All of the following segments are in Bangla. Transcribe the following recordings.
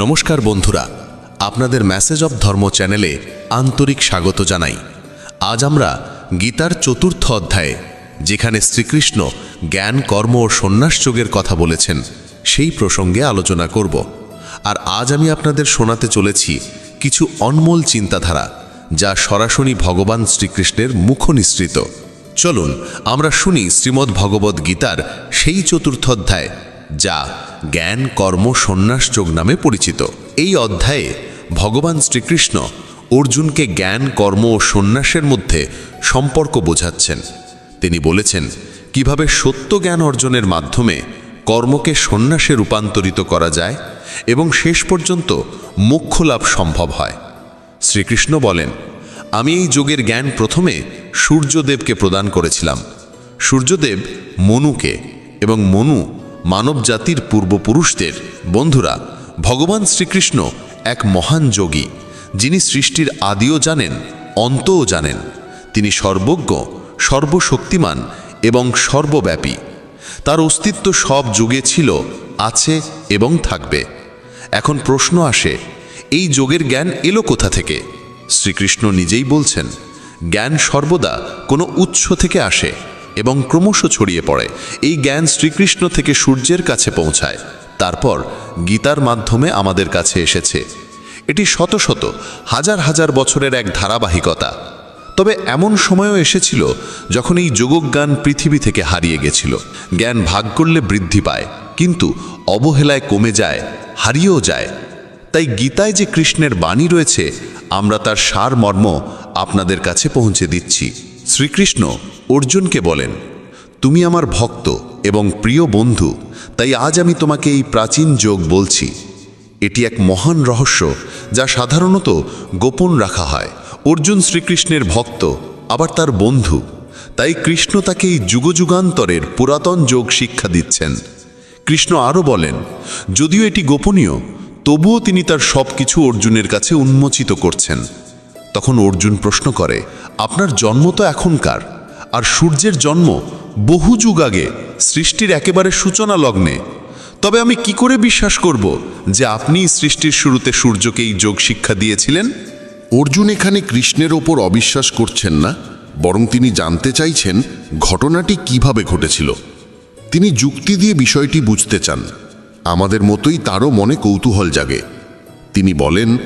নমস্কার বন্ধুরা, আপনাদের মেসেজ অব ধর্ম চ্যানেলে আন্তরিক স্বাগত জানাই। আজ আমরা গীতার চতুর্থ অধ্যায়ে, যেখানে শ্রীকৃষ্ণ জ্ঞান, কর্ম ও সন্ন্যাস যোগের কথা বলেছেন, সেই প্রসঙ্গে আলোচনা করব। আর আজ আমি আপনাদের শোনাতে চলেছি কিছু অনমোল চিন্তাধারা, যা সরাসরি ভগবান শ্রীকৃষ্ণের মুখ নিঃসৃত চলুন, আমরা শুনি শ্রীমদ্ ভগবদ্ গীতার সেই চতুর্থ অধ্যায় যা জ্ঞান, কর্ম, সন্ন্যাস, যোগ নামে পরিচিত। এই অধ্যায়ে ভগবান শ্রীকৃষ্ণ অর্জুনকে জ্ঞান, কর্ম ও সন্ন্যাসের মধ্যে সম্পর্ক বোঝাচ্ছেন। তিনি বলেছেন, কীভাবে সত্য জ্ঞান অর্জনের মাধ্যমে কর্মকে সন্ন্যাসে রূপান্তরিত করা যায় এবং শেষ পর্যন্ত মোক্ষ লাভ সম্ভব হয়? শ্রীকৃষ্ণ বলেন, আমি এই যোগের জ্ঞান প্রথমে সূর্যদেবকে প্রদান করেছিলাম। সূর্যদেব মনুকে এবং মনু মানব জাতির পূর্বপুরুষদের। বন্ধুরা, ভগবান শ্রীকৃষ্ণ এক মহান যোগী, যিনি সৃষ্টির আদিও জানেন, অন্তও জানেন। তিনি সর্বজ্ঞ, সর্বশক্তিমান এবং সর্বব্যাপী। তার অস্তিত্ব সব যুগে ছিল, আছে এবং থাকবে। এখন প্রশ্ন আসে, এই যোগের জ্ঞান এলো কোথা থেকে? শ্রীকৃষ্ণ নিজেই বলছেন, জ্ঞান সর্বদা কোনো উৎস থেকে আসে। এবং ক্রমশ ছড়িয়ে পড়ে। এই জ্ঞান শ্রীকৃষ্ণ থেকে সূর্যের কাছে পৌঁছায়। তারপর গীতার মাধ্যমে আমাদের কাছে এসেছে। এটি শত শত, হাজার হাজার বছরের এক ধারাবাহিকতা। তবে এমন সময়ও এসেছিল যখন এই যোগজ্ঞান পৃথিবী থেকে হারিয়ে গেছিল। জ্ঞান ভাগ করলে বৃদ্ধি পায়, কিন্তু অবহেলায় কমে যায়, হারিয়েও যায়। তাই গীতায় যে কৃষ্ণের বাণী রয়েছে, আমরা তার সার মর্ম আপনাদের কাছে পৌঁছে দিচ্ছি। শ্রীকৃষ্ণ অর্জুনকে বলেন, তুমি আমার ভক্ত এবং প্রিয় বন্ধু, তাই আজ আমি তোমাকে এই প্রাচীন যোগ বলছি। এটি এক মহান রহস্য যা সাধারণত গোপন রাখা হয়। অর্জুন শ্রীকৃষ্ণের ভক্ত, আবার তার বন্ধু। তাই কৃষ্ণ তাকে এই যুগযুগান্তরের পুরাতন যোগ শিক্ষা দিচ্ছেন। কৃষ্ণ আরও বলেন, যদিও এটি গোপনীয়, তবুও তিনি তার সব কিছু অর্জুনের কাছে উন্মোচিত করছেন। তখন অর্জুন প্রশ্ন করে, আপনার জন্ম তো এখনকার, আর সূর্যের জন্ম বহু যুগ আগে, সৃষ্টির একেবারে সূচনা লগ্নে। তবে আমি কি করে বিশ্বাস করব যে আপনি সৃষ্টির শুরুতে সূর্যকে এই যোগ শিক্ষা দিয়েছিলেন? অর্জুন এখানে কৃষ্ণের ওপর অবিশ্বাস করছেন না, বরং তিনি জানতে চাইছেন ঘটনাটি কীভাবে ঘটেছিল। তিনি যুক্তি দিয়ে বিষয়টি বুঝতে চান। আমাদের মতোই তারও মনে কৌতূহল জাগে। তিনি বলেন,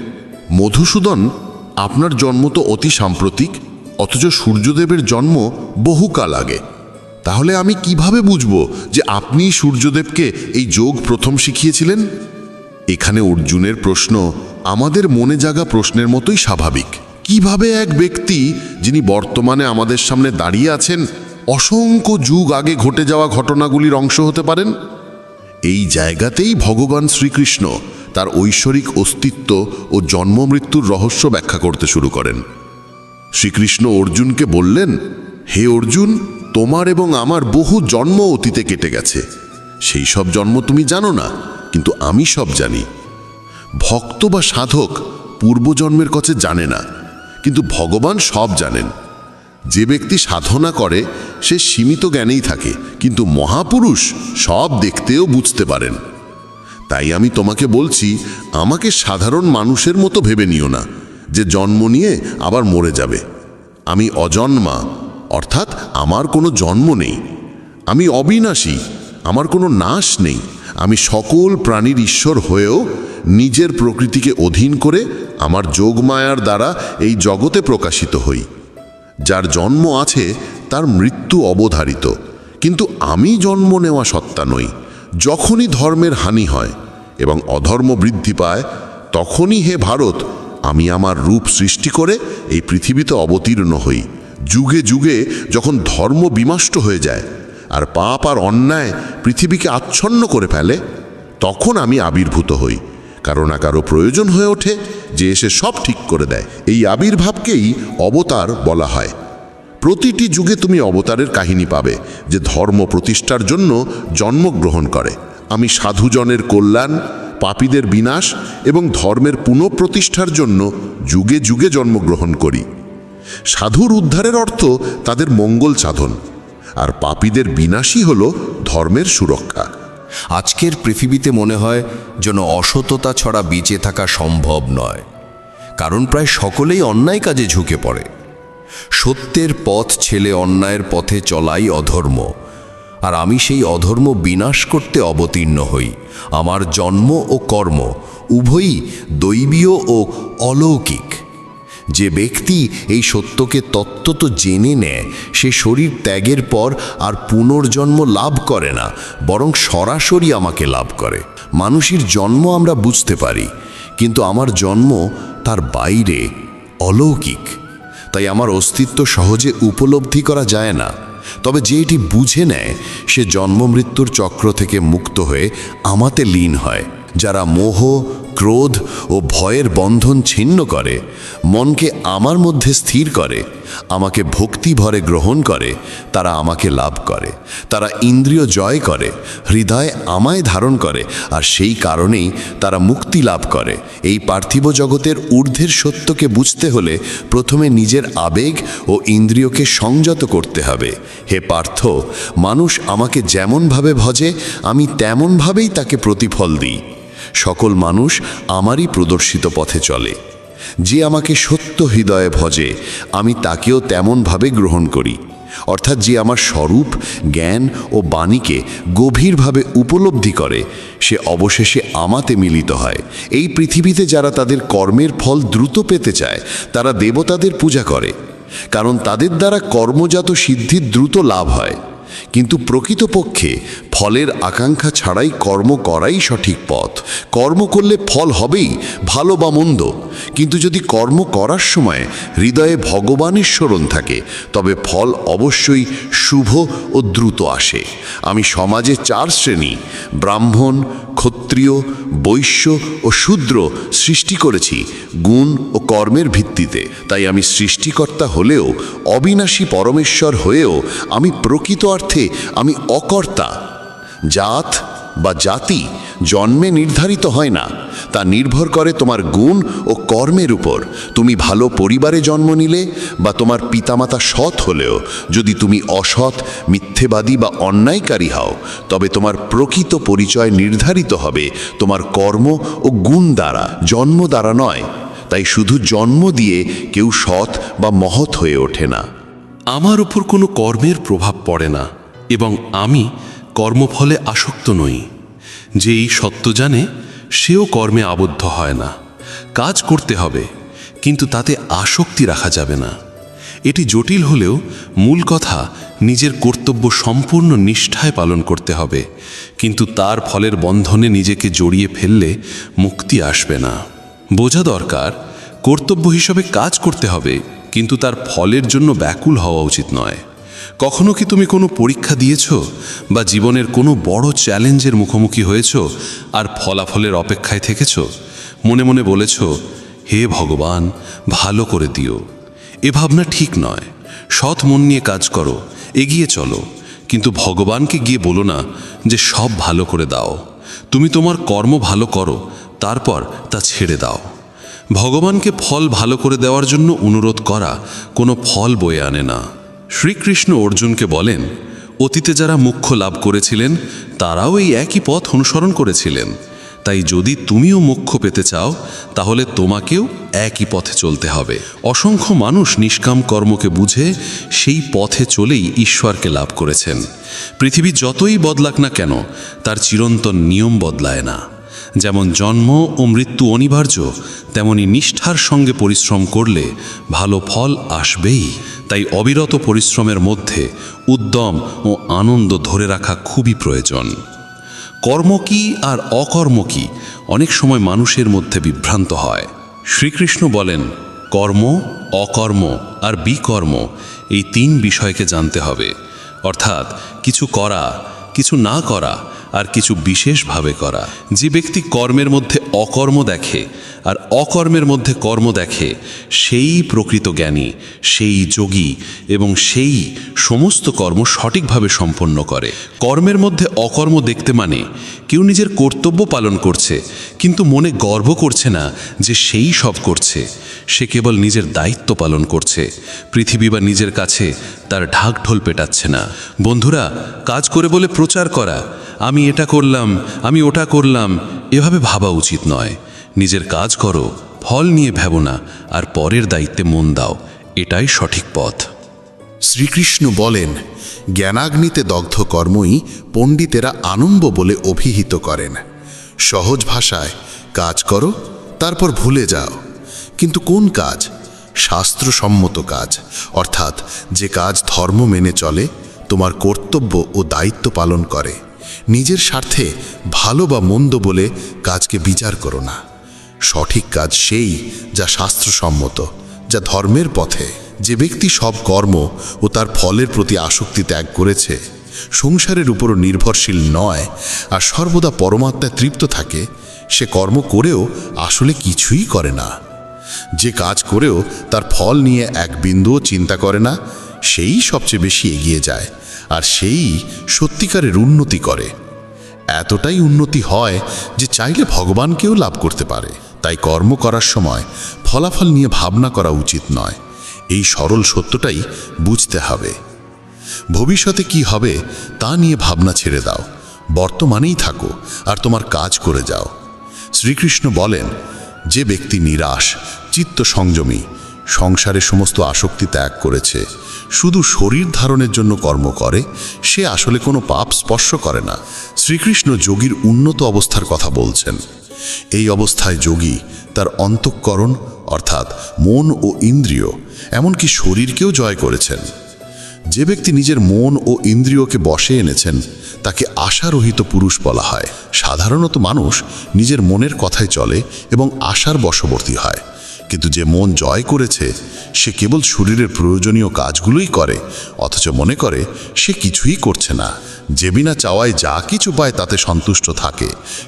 মধুসূদন আপনার জন্ম তো অতি সাম্প্রতিক, অথচ সূর্যদেবের জন্ম বহুকাল আগে। তাহলে আমি কীভাবে বুঝব যে আপনি সূর্যদেবকে এই যোগ প্রথম শিখিয়েছিলেন? এখানে অর্জুনের প্রশ্ন আমাদের মনে জাগা প্রশ্নের মতোই স্বাভাবিক। কীভাবে এক ব্যক্তি, যিনি বর্তমানে আমাদের সামনে দাঁড়িয়ে আছেন, অসংখ্য যুগ আগে ঘটে যাওয়া ঘটনাগুলির অংশ হতে পারেন? এই জায়গাতেই ভগবান শ্রীকৃষ্ণ তার ঐশ্বরিক অস্তিত্ব ও জন্ম মৃত্যুর রহস্য ব্যাখ্যা করতে শুরু করেন। শ্রীকৃষ্ণ অর্জুনকে বললেন, হে অর্জুন, তোমার এবং আমার বহু জন্ম অতীতে কেটে গেছে। সেই সব জন্ম তুমি জানো না, কিন্তু আমি সব জানি। ভক্ত বা সাধক পূর্বজন্মের কাছে জানে না, কিন্তু ভগবান সব জানেন। যে ব্যক্তি সাধনা করে, সে সীমিত জ্ঞানেই থাকে, কিন্তু মহাপুরুষ সব দেখতেও বুঝতে পারেন। তাই আমি তোমাকে বলছি, আমাকে সাধারণ মানুষের মতো ভেবে নিও না, যে জন্ম নিয়ে আবার মরে যাবে। আমি অজন্মা, অর্থাৎ আমার কোনো জন্ম নেই। আমি অবিনাশী, আমার কোনো নাশ নেই। আমি সকল প্রাণীর ঈশ্বর হয়েও নিজের প্রকৃতিকে অধীন করে আমার যোগমায়ার দ্বারা এই জগতে প্রকাশিত হই। যার জন্ম আছে তার মৃত্যু অবধারিত। কিন্তু আমি জন্ম নেওয়া সত্তা নই। যখনই ধর্মের হানি হয় এবং অধর্ম বৃদ্ধি পায়, তখনই হে ভারত, আমি আমার রূপ সৃষ্টি করে এই পৃথিবীতে অবতীর্ণ হই। যুগে যুগে যখন ধর্ম বিমাষ্ট হয়ে যায় আর পাপ আর অন্যায় পৃথিবীকে আচ্ছন্ন করে ফেলে, তখন আমি আবির্ভূত হই। কারও না কারও প্রয়োজন হয়ে ওঠে যে এসে সব ঠিক করে দেয়। এই আবির্ভাবকেই অবতার বলা হয়। প্রতিটি যুগে তুমি অবতারের কাহিনী পাবে যে ধর্ম প্রতিষ্ঠার জন্য জন্মগ্রহণ করে। আমি সাধুজনের কল্যাণ, পাপীদের বিনাশ এবং ধর্মের পুনঃপ্রতিষ্ঠার জন্য যুগে যুগে জন্মগ্রহণ করি। সাধুর উদ্ধারের অর্থ তাদের মঙ্গল সাধন। আর পাপীদের বিনাশই হল ধর্মের সুরক্ষা। আজকের পৃথিবীতে মনে হয় যেন অসততা ছড়া বেঁচে থাকা সম্ভব নয়। কারণ প্রায় সকলেই অন্যায় কাজে ঝুঁকে পড়ে। সত্যের পথ ছেলে অন্যায়ের পথে চলাই অধর্ম। আর আমি সেই অধর্ম বিনাশ করতে অবতীর্ণ হই। আমার জন্ম ও কর্ম উভয়ই দৈবীয় ও অলৌকিক। যে ব্যক্তি এই সত্যকে তত্ত্বত জেনে নেয়, সে শরীর ত্যাগের পর আর পুনর্জন্ম লাভ করে না, বরং সরাসরি আমাকে লাভ করে। মানুষের জন্ম আমরা বুঝতে পারি, কিন্তু আমার জন্ম তার বাইরে অলৌকিক। তাই আমার অস্তিত্ব সহজে উপলব্ধি করা যায় না। তবে যে এটি বুঝে নেয়, সে জন্ম মৃত্যুর চক্র থেকে মুক্ত হয়ে আমাতে লীন হয়, যারা মোহ ক্রোধ ও ভয়ের বন্ধন ছিন্ন করে, মনকে আমার মধ্যে স্থির করে, আমাকে ভক্তি ভরে গ্রহণ করে, তারা আমাকে লাভ করে, তারা ইন্দ্রিয় জয় করে, হৃদয় আমায় ধারণ করে, আর সেই কারণেই তারা মুক্তি লাভ করে। এই পার্থিব জগতের ঊর্ধ্বের সত্যকে বুঝতে হলে প্রথমে নিজের আবেগ ও ইন্দ্রিয়কে সংযত করতে হবে। হে পার্থ, মানুষ আমাকে যেমনভাবে ভজে, আমি তেমনভাবেই তাকে প্রতিফল দিই। সকল মানুষ আমারই প্রদর্শিত পথে চলে। যে আমাকে সত্য হৃদয়ে ভজে, আমি তাকেও তেমনভাবে গ্রহণ করি। অর্থাৎ যে আমার স্বরূপ, জ্ঞান ও বাণীকে গভীরভাবে উপলব্ধি করে, সে অবশেষে আমাতে মিলিত হয়। এই পৃথিবীতে যারা তাদের কর্মের ফল দ্রুত পেতে চায়, তারা দেবতাদের পূজা করে। কারণ তাদের দ্বারা কর্মজাত সিদ্ধির দ্রুত লাভ হয়। কিন্তু প্রকৃতপক্ষে ফলের আকাঙ্ক্ষা ছাড়াই কর্ম করাই সঠিক পথ। কর্ম করলে ফল হবেই, ভালো বা মন্দ। কিন্তু যদি কর্ম করার সময় হৃদয়ে ভগবানের স্মরণ থাকে, তবে ফল অবশ্যই শুভ ও দ্রুত আসে। আমি সমাজে চার শ্রেণি, ব্রাহ্মণ, ক্ষত্রিয়, বৈশ্য ও শূদ্র সৃষ্টি করেছি গুণ ও কর্মের ভিত্তিতে। তাই আমি সৃষ্টিকর্তা হলেও, অবিনাশী পরমেশ্বর হয়েও আমি প্রকৃত অর্থে আমি অকর্তা। জাত বা জাতি জন্মে নির্ধারিত হয় না, তা নির্ভর করে তোমার গুণ ও কর্মের উপর। তুমি ভালো পরিবারে জন্ম নিলে বা তোমার পিতামাতা সৎ হলেও, যদি তুমি অসৎ, মিথ্যেবাদী বা অন্যায়কারী হও, তবে তোমার প্রকৃত পরিচয় নির্ধারিত হবে তোমার কর্ম ও গুণ দ্বারা। জন্ম দ্বারা নয়, তাই শুধু জন্ম দিয়ে কেউ সৎ বা মহৎ হয়ে ওঠে না। আমার উপর কোনো কর্মের প্রভাব পড়ে না, এবং আমি কর্মফলে আসক্ত নই। যে এই সত্য জানে, সেও কর্মে আবদ্ধ হয় না। কাজ করতে হবে, কিন্তু তাতে আসক্তি রাখা যাবে না। এটি জটিল হলেও মূল কথা, নিজের কর্তব্য সম্পূর্ণ নিষ্ঠায় পালন করতে হবে, কিন্তু তার ফলের বন্ধনে নিজেকে জড়িয়ে ফেললে মুক্তি আসবে না। বোঝা দরকার, কর্তব্য হিসাবে কাজ করতে হবে, কিন্তু তার ফলের জন্য ব্যাকুল হওয়া উচিত নয়। কখনো কি তুমি কোনো পরীক্ষা দিয়েছ? বা জীবনের কোনো বড় চ্যালেঞ্জের মুখোমুখি হয়েছ? আর ফলাফলের অপেক্ষায় থেকেছ? মনে মনে বলেছ, হে ভগবান, ভালো করে দিও। এ ভাবনা ঠিক নয়। সৎ মন নিয়ে কাজ করো, এগিয়ে চলো। কিন্তু ভগবানকে গিয়ে বলো না যে সব ভালো করে দাও। তুমি তোমার কর্ম ভালো করো, তারপর তা ছেড়ে দাও। ভগবানকে ফল ভালো করে দেওয়ার জন্য অনুরোধ করা কোনো ফল বয়ে আনে না। শ্রীকৃষ্ণ অর্জুনকে বলেন, অতীতে যারা মুখ্য লাভ করেছিলেন, তারাও এই একই পথ অনুসরণ করেছিলেন। তাই যদি তুমিও মোক্ষ পেতে চাও, তাহলে তোমাকেও একই পথে চলতে হবে। অসংখ্য মানুষ নিষ্কাম কর্মকে বুঝে সেই পথে চলেই ঈশ্বরকে লাভ করেছেন। পৃথিবী যতই বদলাক না কেন, তার চিরন্তন নিয়ম বদলায় না। যেমন জন্ম ও মৃত্যু অনিবার্য, তেমনি নিষ্ঠার সঙ্গে পরিশ্রম করলে ভালো ফল আসবেই। তাই অবিরত পরিশ্রমের মধ্যে উদ্যম ও আনন্দ ধরে রাখা খুবই প্রয়োজন। কর্ম কি আর অকর্ম কি অনেক সময় মানুষের মধ্যে বিভ্রান্ত হয়। শ্রীকৃষ্ণ বলেন, কর্ম, অকর্ম আর বিকর্ম, এই তিন বিষয়কে জানতে হবে। অর্থাৎ কিছু করা, কিছু না করা আর কিছু বিশেষভাবে করা। যে ব্যক্তি কর্মের মধ্যে অকর্ম দেখে আর অকর্মের মধ্যে কর্ম দেখে, সেই প্রকৃত জ্ঞানী, সেই যোগী এবং সেই সমস্ত কর্ম সঠিকভাবে সম্পন্ন করে। কর্মের মধ্যে অকর্ম দেখতে মানে কেউ নিজের কর্তব্য পালন করছে, কিন্তু মনে গর্ব করছে না যে সেই সব করছে। সে কেবল নিজের দায়িত্ব পালন করছে। পৃথিবী বা নিজের কাছে তার ঢাকঢোল পেটাচ্ছে না। বন্ধুরা, কাজ করে বলে প্রচার করা, আমি আমি এটা করলাম, আমি ওটা করলাম, এভাবে ভাবা উচিত নয়। নিজের কাজ করো, ফল নিয়ে ভেবো না, আর পরের দায়িত্বে মন দাও, এটাই সঠিক পথ। শ্রীকৃষ্ণ বলেন, জ্ঞানাগ্নিতে দগ্ধ কর্মই পণ্ডিতেরা আনম্ব বলে অভিহিত করেন। সহজ ভাষায়, কাজ করো, তারপর ভুলে যাও। কিন্তু কোন কাজ? শাস্ত্রসম্মত কাজ। অর্থাৎ, যে কাজ ধর্ম মেনে চলে, তোমার কর্তব্য ও দায়িত্ব পালন করে। নিজের স্বার্থে ভালো বা মন্দ বলে কাজকে বিচার করো না। সঠিক কাজ সেই যা শাস্ত্রসম্মত, যা ধর্মের পথে। যে ব্যক্তি সব কর্ম ও তার ফলের প্রতি আসক্তি ত্যাগ করেছে, সংসারের উপরও নির্ভরশীল নয় আর সর্বদা পরমাত্মায় তৃপ্ত থাকে, সে কর্ম করেও আসলে কিছুই করে না। যে কাজ করেও তার ফল নিয়ে এক বিন্দুও চিন্তা করে না সেই সবচেয়ে বেশি এগিয়ে যায় আর সেই সত্যিকারের উন্নতি করে। এতটাই উন্নতি হয় যে চাইলে ভগবানকেও লাভ করতে পারে। তাই কর্ম করার সময় ফলাফল নিয়ে ভাবনা করা উচিত নয়। এই সরল সত্যটাই বুঝতে হবে। ভবিষ্যতে কি হবে তা নিয়ে ভাবনা ছেড়ে দাও। বর্তমানেই থাকো আর তোমার কাজ করে যাও। শ্রীকৃষ্ণ বলেন, যে ব্যক্তি নিরাশ, চিত্ত সংযমী সংসারের সমস্ত আসক্তি ত্যাগ করেছে শুধু শরীর ধারণের জন্য কর্ম করে, সে আসলে কোনো পাপ স্পর্শ করে না। শ্রীকৃষ্ণ যোগীর উন্নত অবস্থার কথা বলছেন। এই অবস্থায় যোগী তার অন্তঃকরণ, অর্থাৎ মন ও ইন্দ্রিয়, এমনকি শরীরকেও জয় করেছেন। যে ব্যক্তি নিজের মন ও ইন্দ্রিয়কে বশে এনেছেন, তাকে আশারহিত পুরুষ বলা হয়। সাধারণত মানুষ নিজের মনের কথায় চলে এবং আশার বশবর্তী হয়। কিন্তু যে মন জয় করেছে, সে কেবল শরীরের প্রয়োজনীয় কাজগুলোই করে, অথচ মনে করে সে কিছুই করছে না। যে বিনা চাওয়ায় যা কিছু পায় তাতে সন্তুষ্ট থাকে,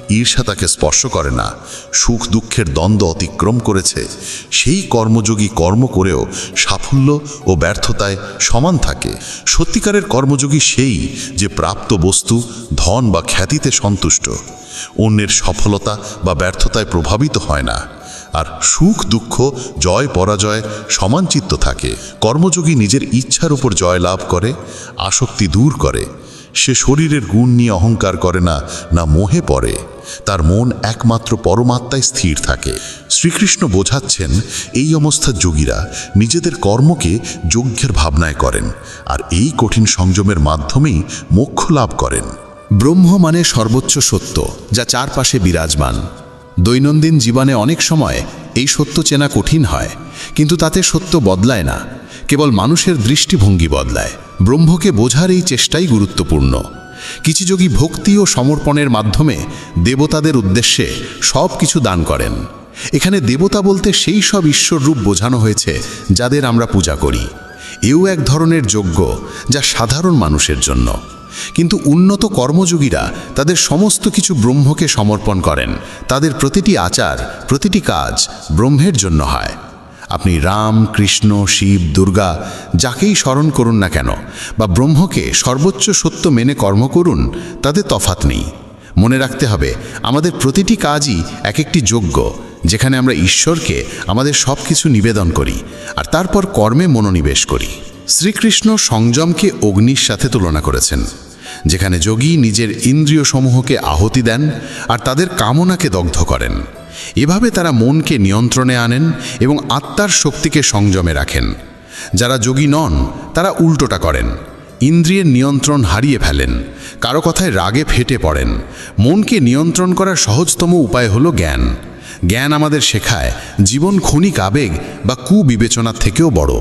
ঈর্ষা তাকে স্পর্শ করে না, সুখ দুঃখের দ্বন্দ্ব অতিক্রম করেছে। সেই কর্মযোগী কর্ম করেও সাফল্য ও ব্যর্থতায় সমান থাকে। সত্যিকারের কর্মযোগী সেই যে প্রাপ্ত বস্তু, ধন বা খ্যাতিতে সন্তুষ্ট। অন্যের সফলতা বা ব্যর্থতায় প্রভাবিত হয় না। আর সুখ, দুঃখ, জয়, পরাজয় সমানচিত্ত থাকে। কর্মযোগী নিজের ইচ্ছার উপর জয় লাভ করে, আসক্তি দূর করে। সে শরীরের গুণ নিয়ে অহংকার করে না না মোহে পড়ে। তার মন একমাত্র পরমাত্মায় স্থির থাকে। শ্রীকৃষ্ণ বোঝাচ্ছেন, এই অবস্থার যোগীরা নিজেদের কর্মকে যজ্ঞের ভাবনায় করেন আর এই কঠিন সংযমের মাধ্যমেই মোক্ষ লাভ করেন। ব্রহ্ম মানে সর্বোচ্চ সত্য, যা চারপাশে বিরাজমান। দৈনন্দিন জীবনে অনেক সময় এই সত্য চেনা কঠিন হয়, কিন্তু তাতে সত্য বদলায় না, কেবল মানুষের দৃষ্টিভঙ্গি বদলায়। ব্রহ্মকে বোঝার এই চেষ্টাই গুরুত্বপূর্ণ। কিছু যোগী ভক্তি ও সমর্পণের মাধ্যমে দেবতাদের উদ্দেশ্যে সব কিছু দান করেন। এখানে দেবতা বলতে সেই সব ঈশ্বর রূপ বোঝানো হয়েছে যাদের আমরা পূজা করি। এও এক ধরনের যোগ্য যা সাধারণ মানুষের জন্য। কিন্তু উন্নত কর্মযোগীরা তাদের সমস্ত কিছু ব্রহ্মকে সমর্পণ করেন। তাদের প্রতিটি আচার, প্রতিটি কাজ ব্রহ্মের জন্য হয়। আপনি রাম, কৃষ্ণ, শিব, দুর্গা যাকেই স্মরণ করুন না কেন বা ব্রহ্মকে সর্বোচ্চ সত্য মেনে কর্ম করুন, তাতে তফাত নেই। মনে রাখতে হবে, আমাদের প্রতিটি কাজই এক একটি যোগ্য, যেখানে আমরা ঈশ্বরকে, আমাদের সব কিছু নিবেদন করি, আর তারপর কর্মে মনোনিবেশ করি। শ্রীকৃষ্ণ সংযমকে অগ্নির সাথে তুলনা করেছেন, যেখানে যোগী নিজের ইন্দ্রিয় সমূহকে আহতি দেন আর তাদের কামনাকে দগ্ধ করেন। এভাবে তারা মনকে নিয়ন্ত্রণে আনেন এবং আত্মার শক্তিকে সংযমে রাখেন। যারা যোগী নন, তারা উল্টোটা করেন, ইন্দ্রিয়ের নিয়ন্ত্রণ হারিয়ে ফেলেন, কারও কথায় রাগে ফেটে পড়েন। মনকে নিয়ন্ত্রণ করার সহজতম উপায় হলো জ্ঞান। জ্ঞান আমাদের শেখায়, জীবন ক্ষণিক আবেগ বা কুবিবেচনার থেকেও বড়।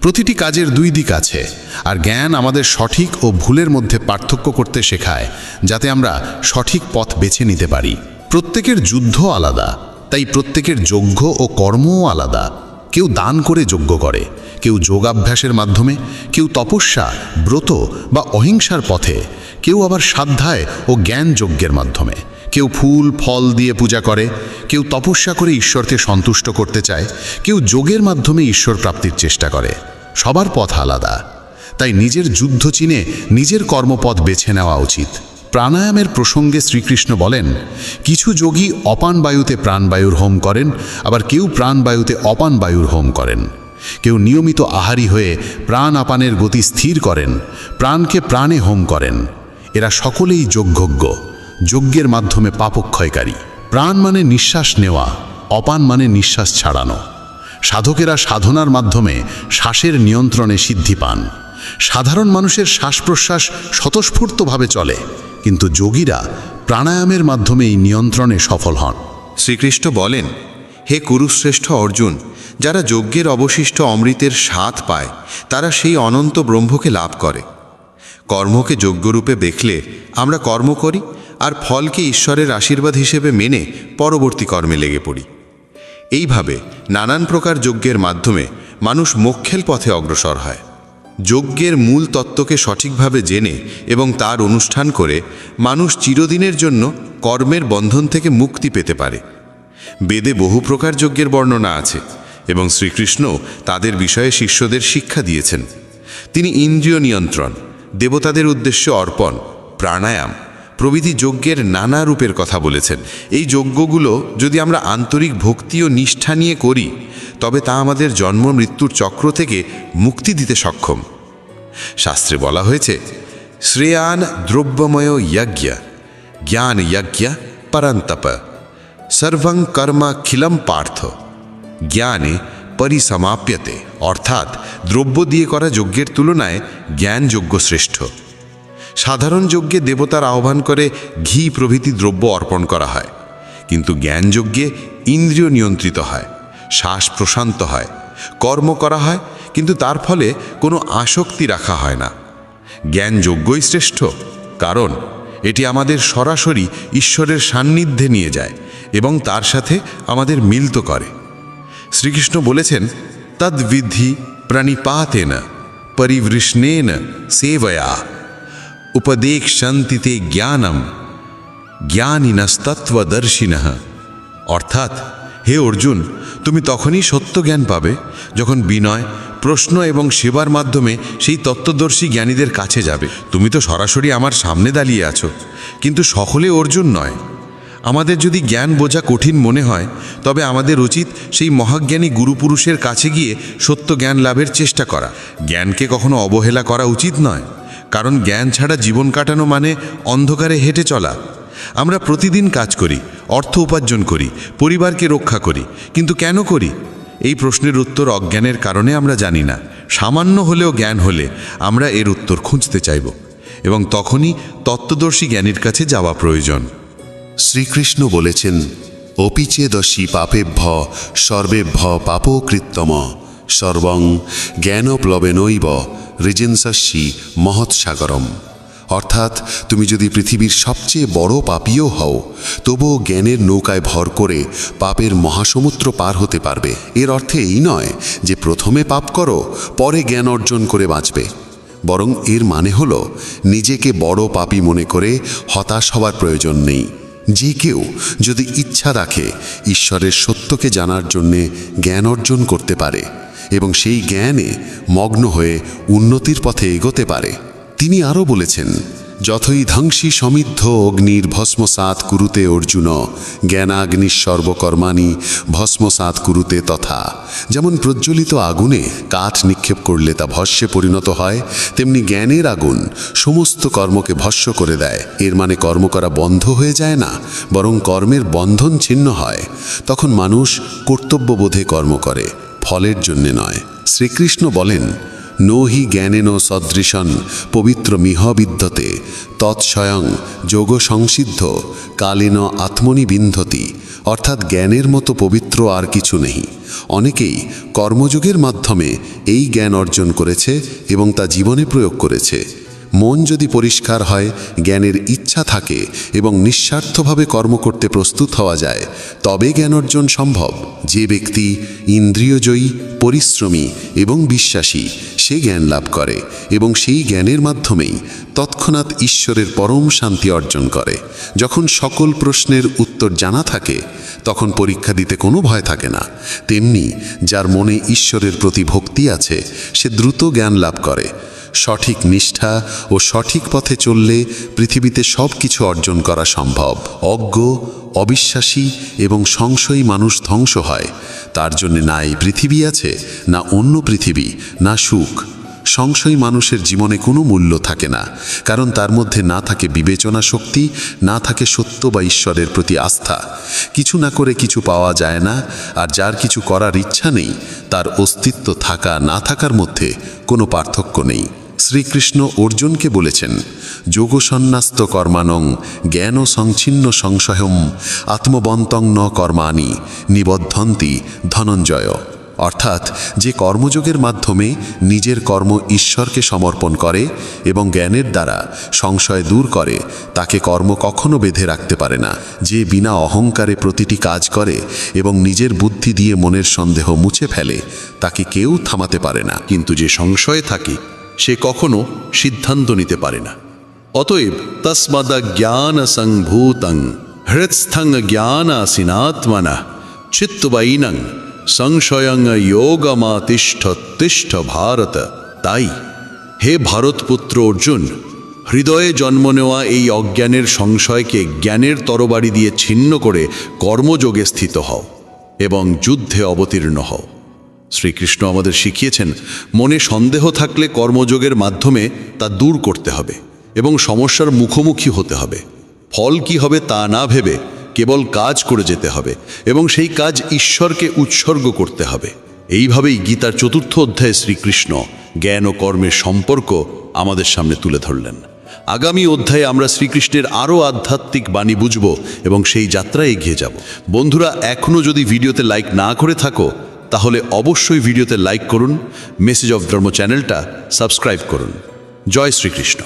প্রতিটি কাজের দুই দিক আছে, আর জ্ঞান আমাদের সঠিক ও ভুলের মধ্যে পার্থক্য করতে শেখায়, যাতে আমরা সঠিক পথ বেছে নিতে পারি। প্রত্যেকের যুদ্ধ আলাদা, তাই প্রত্যেকের যজ্ঞ ও কর্মও আলাদা। কেউ দান করে যজ্ঞ করে, কেউ যোগাভ্যাসের মাধ্যমে, কেউ তপস্যা, ব্রত বা অহিংসার পথে, কেউ আবার সাধ্যায় ও জ্ঞান যজ্ঞের মাধ্যমে। কেউ ফুল, ফল দিয়ে পূজা করে, কেউ তপস্যা করে ঈশ্বরকে সন্তুষ্ট করতে চায়, কেউ যোগের মাধ্যমে ঈশ্বর প্রাপ্তির চেষ্টা করে। সবার পথ আলাদা। তাই নিজের যুদ্ধ চিনে নিজের কর্মপথ বেছে নেওয়া উচিত। প্রাণায়ামের প্রসঙ্গে শ্রীকৃষ্ণ বলেন, কিছু যোগী অপান বায়ুতে প্রাণবায়ুর হোম করেন, আবার কেউ প্রাণবায়ুতে অপান বায়ুর হোম করেন। কেউ নিয়মিত আহারি হয়ে প্রাণ আপানের গতি স্থির করেন, প্রাণকে প্রাণে হোম করেন। এরা সকলেই যজ্ঞজ্ঞ যজ্ঞের মাধ্যমে পাপক্ষয়কারী প্রাণ মানে নিঃশ্বাস নেওয়া, অপান মানে নিঃশ্বাস ছাড়ানো। সাধকেরা সাধনার মাধ্যমে শ্বাসের নিয়ন্ত্রণে সিদ্ধি পান। সাধারণ মানুষের শ্বাস প্রশ্বাস স্বতঃস্ফূর্তভাবে চলে, কিন্তু যোগীরা প্রাণায়ামের মাধ্যমে এই নিয়ন্ত্রণে সফল হন। শ্রীকৃষ্ণ বলেন, হে কুরুশ্রেষ্ঠ অর্জুন, যারা যজ্ঞের অবশিষ্ট অমৃতের স্বাদ পায়, তারা সেই অনন্ত ব্রহ্মকে লাভ করে। কর্মকে যজ্ঞরূপে দেখলে আমরা কর্ম করি আর ফলকে ঈশ্বরের আশীর্বাদ হিসেবে মেনে পরবর্তী কর্মে লেগে পড়ি। এইভাবে নানান প্রকার যজ্ঞের মাধ্যমে মানুষ মোক্ষের পথে অগ্রসর হয়। যজ্ঞের মূল তত্ত্বকে সঠিকভাবে জেনে এবং তার অনুষ্ঠান করে মানুষ চিরদিনের জন্য কর্মের বন্ধন থেকে মুক্তি পেতে পারে। বেদে বহু প্রকার যজ্ঞের বর্ণনা আছে এবং শ্রীকৃষ্ণ তাদের বিষয়ে শিষ্যদের শিক্ষা দিয়েছেন। তিনি ইন্দ্রিয় নিয়ন্ত্রণ, দেবতাদের উদ্দেশ্যে অর্পণ, প্রাণায়াম প্রভৃতি যজ্ঞের নানা রূপের কথা বলেছেন। এই যজ্ঞগুলো যদি আমরা আন্তরিক ভক্তি ও নিষ্ঠা নিয়ে করি, তবে তা আমাদের জন্ম মৃত্যুর চক্র থেকে মুক্তি দিতে সক্ষম। শাস্ত্রে বলা হয়েছে, শ্রেয়ান দ্রব্যময় যজ্ঞ জ্ঞান যজ্ঞ পরন্তপ, সর্বং কর্মাখিলম পার্থ, জ্ঞানে পরিসমাপ্যতে। অর্থাৎ দ্রব্য দিয়ে করা যজ্ঞের তুলনায় জ্ঞান যজ্ঞ শ্রেষ্ঠ। সাধারণ যজ্ঞে দেবতার আহ্বান করে ঘি প্রভৃতি দ্রব্য অর্পণ করা হয়। কিন্তু জ্ঞানযজ্ঞে ইন্দ্রিয় নিয়ন্ত্রিত হয়, শ্বাস প্রশান্ত হয়, কর্ম করা হয়, কিন্তু তার ফলে কোনো আসক্তি রাখা হয় না। জ্ঞানযজ্ঞই শ্রেষ্ঠ, কারণ এটি আমাদের সরাসরি ঈশ্বরের সান্নিধ্যে নিয়ে যায় এবং তার সাথে আমাদের মিলিত করে। শ্রীকৃষ্ণ বলেছেন তদ্বিধি প্রণিপাতেন, পরিবৃষ্ণেন সেবয়া। উপদেক্ষন্তি তে জ্ঞানম জ্ঞানীনস্তত্ত্বদর্শিন অর্থাৎ হে অর্জুন, তুমি তখনই সত্য জ্ঞান পাবে যখন বিনয়, প্রশ্ন এবং সেবার মাধ্যমে সেই তত্ত্বদর্শী জ্ঞানীদের কাছে যাবে। তুমি তো সরাসরি আমার সামনে দাঁড়িয়ে আছো। কিন্তু সকলে অর্জুন নয়। আমাদের যদি জ্ঞান বোঝা কঠিন মনে হয়, তবে আমাদের উচিত সেই মহাজ্ঞানী গুরুপুরুষের কাছে গিয়ে সত্য জ্ঞান লাভের চেষ্টা করা। জ্ঞানকে কখনো অবহেলা করা উচিত নয়। কারণ জ্ঞান ছাড়া জীবন কাটানো মানে অন্ধকারে হেঁটে চলা। আমরা প্রতিদিন কাজ করি, অর্থ উপার্জন করি, পরিবারকে রক্ষা করি, কিন্তু কেন করি? এই প্রশ্নের উত্তর অজ্ঞানের কারণে আমরা জানি না। সামান্য হলেও জ্ঞান হলে আমরা এর উত্তর খুঁজতে চাইব এবং তখনই তত্ত্বদর্শী জ্ঞানীর কাছে যাওয়া প্রয়োজন। শ্রীকৃষ্ণ বলেছেন অপিচেদশী পাপেভ্য, সর্বেভ্য পাপকৃত্তম। সর্বং জ্ঞানপ্লবেনৈব রিজেন্সাস্যি মহৎসাগরম অর্থাৎ তুমি যদি পৃথিবীর সবচেয়ে বড় পাপীও হও, তবুও জ্ঞানের নৌকায় ভর করে পাপের মহাসমুদ্র পার হতে পারবে। এর অর্থে এই নয় যে প্রথমে পাপ করো, পরে জ্ঞান অর্জন করে বাঁচবে। বরং এর মানে হল, নিজেকে বড় পাপী মনে করে হতাশ হওয়ার প্রয়োজন নেই। যে কেউ যদি ইচ্ছা রাখে, ঈশ্বরের সত্যকে জানার জন্যে জ্ঞান অর্জন করতে পারে। এবং সেই জ্ঞানে মগ্ন হয়ে উন্নতির পথে এগোতে পারে। তিনি আরও বলেছেন, যথই ধ্বংসী সমৃদ্ধ অগ্নির ভস্মসাৎ কুরুতে অর্জুন, জ্ঞানাগ্নির সর্বকর্মাণি ভস্মসাৎ কুরুতে তথা। যেমন প্রজ্বলিত আগুনে কাঠ নিক্ষেপ করলে তা ভস্যে পরিণত হয়, তেমনি জ্ঞানের আগুন সমস্ত কর্মকে ভস্য করে দেয়। এর মানে কর্ম করা বন্ধ হয়ে যায় না, বরং কর্মের বন্ধন ছিন্ন হয়। তখন মানুষ কর্তব্যবোধে কর্ম করে। ফলের জন্যে নয়। শ্রীকৃষ্ণ বলেন নো হি জ্ঞানেন সদৃশন পবিত্র মিহ বিদ্যতে, তৎস্বয়ং যোগ সংসিদ্ধ কালীন আত্মনি বিন্ধতি। অর্থাৎ জ্ঞানের মতো পবিত্র আর কিছু নেই। অনেকেই কর্মযোগের মাধ্যমে এই জ্ঞান অর্জন করেছে এবং তা জীবনে প্রয়োগ করেছে। মন যদি পরিষ্কার হয়, জ্ঞানের ইচ্ছা থাকে এবং নিঃস্বার্থভাবে কর্ম করতে প্রস্তুত হওয়া যায়, তবে জ্ঞান অর্জন সম্ভব। যে ব্যক্তি ইন্দ্রিয়জয়ী, পরিশ্রমী এবং বিশ্বাসী, সে জ্ঞান লাভ করে এবং সেই জ্ঞানের মাধ্যমেই তৎক্ষণাৎ ঈশ্বরের পরম শান্তি অর্জন করে। যখন সকল প্রশ্নের উত্তর জানা থাকে, তখন পরীক্ষা দিতে কোনো ভয় থাকে না। তেমনি, যার মনে ঈশ্বরের প্রতি ভক্তি আছে, সে দ্রুত জ্ঞান লাভ করে। সঠিক নিষ্ঠা ও সঠিক পথে চললে পৃথিবীতে সব কিছু অর্জন করা সম্ভব। অজ্ঞ, অবিশ্বাসী এবং সংশয়ী মানুষ ধ্বংস হয়। তার জন্য না এই পৃথিবী আছে, না অন্য পৃথিবী, না সুখ। সংশয় মানুষের জীবনে কোনো মূল্য থাকে না, কারণ তার মধ্যে না থাকে বিবেচনা শক্তি, না থাকে সত্য বা ঈশ্বরের প্রতি আস্থা। কিছু না করে কিছু পাওয়া যায় না, আর যার কিছু করার ইচ্ছা নেই, তার অস্তিত্ব থাকা, না থাকার মধ্যে কোনো পার্থক্য নেই। শ্রীকৃষ্ণ অর্জুনকে বলেছেন, যোগসন্ন্যাস্ত কর্মানং জ্ঞান সংচ্ছিন্ন সংশয়ম আত্মবন্তং ন কর্মাণি নিবদ্ধন্তি ধনঞ্জয়। অর্থাৎ যে কর্মযোগের মাধ্যমে নিজের কর্ম ঈশ্বরকে সমর্পণ করে এবং জ্ঞানের দ্বারা সংশয় দূর করে, তাকে কর্ম কখনো বেঁধে রাখতে পারে না। যে বিনা অহংকারে প্রতিটি কাজ করে এবং নিজের বুদ্ধি দিয়ে মনের সন্দেহ মুছে ফেলে, তাকে কেউ থামাতে পারে না। কিন্তু যে সংশয়ে থাকে সে কখনো সিদ্ধান্ত নিতে পারে না। অতএব তস্মাদা জ্ঞান সংভূতং, হৃৎস্থং জ্ঞান আসিনাত্মনা চিত্তবাইনং সংশয়ং যোগমাতিষ্ঠ তিষ্ঠ ভারত। তাই হে ভারতপুত্র অর্জুন, হৃদয়ে জন্ম নেওয়া এই অজ্ঞানের সংশয়কে জ্ঞানের তরবারি দিয়ে ছিন্ন করে কর্মযোগে স্থিত হও এবং যুদ্ধে অবতীর্ণ হও। শ্রীকৃষ্ণ আমাদের শিখিয়েছেন, মনে সন্দেহ থাকলে কর্মযোগের মাধ্যমে তা দূর করতে হবে এবং সমস্যার মুখোমুখি হতে হবে। ফল কি হবে তা না ভেবে কেবল কাজ করে যেতে হবে এবং সেই কাজ ঈশ্বরকে উৎসর্গ করতে হবে। এইভাবেই গীতার চতুর্থ অধ্যায়ে শ্রীকৃষ্ণ জ্ঞান ও কর্মের সম্পর্ক আমাদের সামনে তুলে ধরলেন। আগামী অধ্যায়ে আমরা শ্রীকৃষ্ণের আরও আধ্যাত্মিক বাণী বুঝব এবং সেই যাত্রায় এগিয়ে যাব। বন্ধুরা এখনও যদি ভিডিওতে লাইক না করে থাকো তাহলে অবশ্যই ভিডিওতে লাইক করুন মেসেজ অফ ধর্ম চ্যানেলটা সাবস্ক্রাইব করুন। জয় শ্রীকৃষ্ণ।